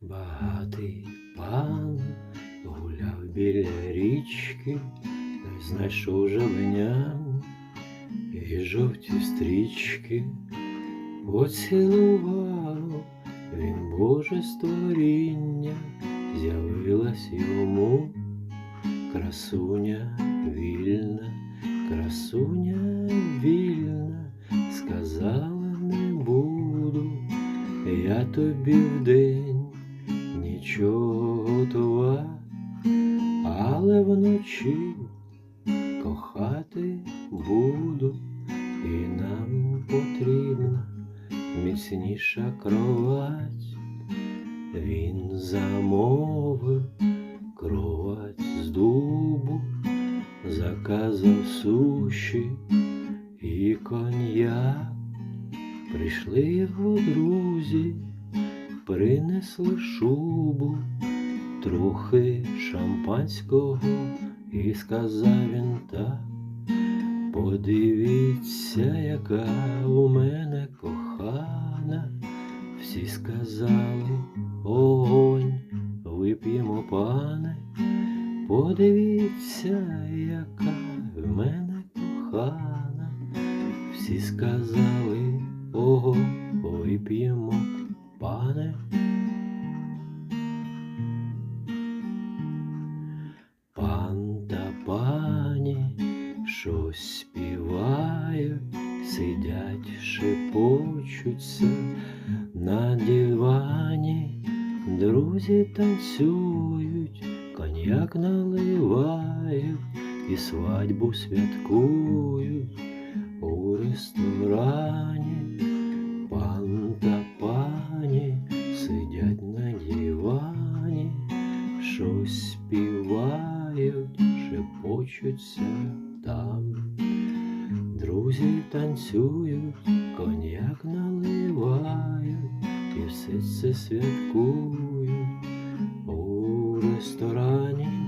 Багатий пан гуляв біля річки, не знайшов жабеням і жовті стрічки поцілував він Боже створіння, з'явилась йому красуня вільна, красуня вільна, сказала не буду я тобі вдень Готова, але вночі кохати буду, і нам потрібна міцніша кровать. Він замовив кровать з дубу, заказав суші і коньяк. Прийшли його друзі, принесли шубу, трохи шампанського, і сказав він так. Подивіться, яка у мене кохана. Всі сказали, огонь, вип'ємо, пане. Подивіться, яка в мене кохана. Всі сказали, ого, вип'ємо, пане. Пан та пані щось співають, сидять, шепочуться на дивані, друзі танцюють, коньяк наливають і свадьбу святкують Співають, шепочуться там. Друзі танцюють, коньяк наливають, і все це святкують у ресторані.